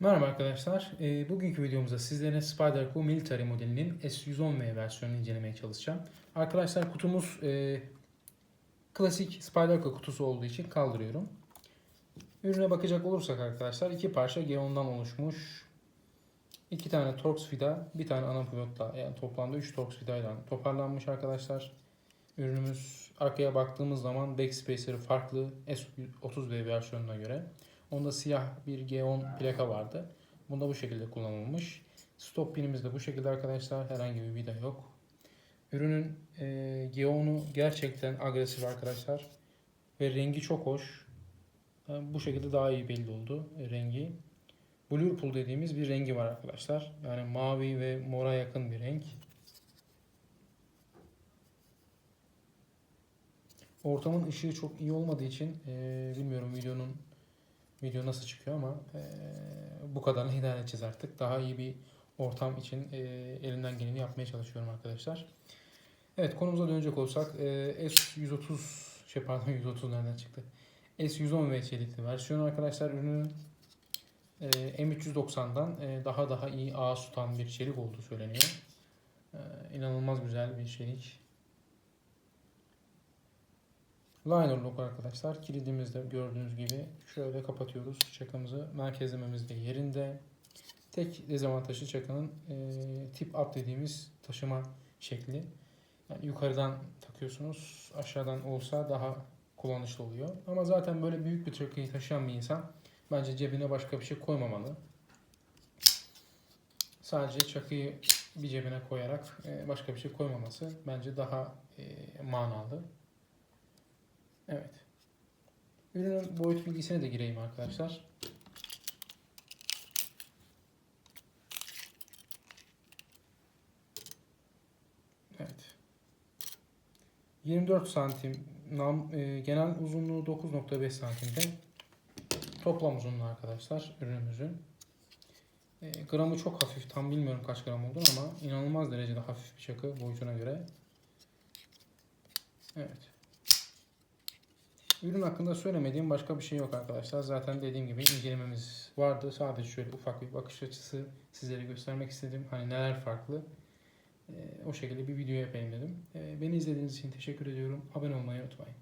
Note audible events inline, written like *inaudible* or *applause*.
Merhaba arkadaşlar. E, bugünkü videomuzda sizlere Spyderco Military modelinin S110V versiyonunu incelemeye çalışacağım. Arkadaşlar kutumuz e, klasik Spyderco kutusu olduğu için kaldırıyorum. Ürüne bakacak olursak arkadaşlar iki parça G10'dan oluşmuş. iki tane Torx vida, bir tane ana pivotla yani toplamda 3 Torx vida ile toparlanmış arkadaşlar. Ürünümüz arkaya baktığımız zaman backspacer'ı farklı S30V versiyonuna göre. Onda siyah bir G10 plaka vardı. Bunda bu şekilde kullanılmış. Stop pinimiz de bu şekilde arkadaşlar. Herhangi bir vida yok. Ürünün e, G10'u gerçekten agresif arkadaşlar. Ve rengi çok hoş. E, bu şekilde daha iyi belli oldu e, rengi. Blue Pool dediğimiz bir rengi var arkadaşlar. Yani mavi ve mora yakın bir renk. Ortamın ışığı çok iyi olmadığı için e, bilmiyorum videonun video nasıl çıkıyor ama e, bu kadarını idare edeceğiz artık. Daha iyi bir ortam için e, elimden geleni yapmaya çalışıyorum arkadaşlar. Evet konumuza dönecek olsak e, S130 şey pardon *laughs* 130 nereden çıktı? S110V çelikli versiyon arkadaşlar ürünün e, M390'dan e, daha daha iyi ağız tutan bir çelik olduğu söyleniyor. E, inanılmaz güzel bir çelik. Liner lock arkadaşlar. Kilidimizde gördüğünüz gibi şöyle kapatıyoruz çakamızı. Merkezlememiz de yerinde. Tek dezavantajı çakanın e, tip up dediğimiz taşıma şekli. Yani yukarıdan takıyorsunuz. Aşağıdan olsa daha kullanışlı oluyor. Ama zaten böyle büyük bir çakıyı taşıyan bir insan bence cebine başka bir şey koymamalı. Sadece çakıyı bir cebine koyarak e, başka bir şey koymaması bence daha e, manalı. Evet. Ürünün boyut bilgisine de gireyim arkadaşlar. Evet. 24 santim nam, e, genel uzunluğu 9.5 santimde. Toplam uzunluğu arkadaşlar ürünümüzün. E, gramı çok hafif. Tam bilmiyorum kaç gram olduğunu ama inanılmaz derecede hafif bir çakı boyutuna göre. Evet. Ürün hakkında söylemediğim başka bir şey yok arkadaşlar. Zaten dediğim gibi incelememiz vardı. Sadece şöyle ufak bir bakış açısı sizlere göstermek istedim. Hani neler farklı. Ee, o şekilde bir video yapayım dedim. Ee, beni izlediğiniz için teşekkür ediyorum. Abone olmayı unutmayın.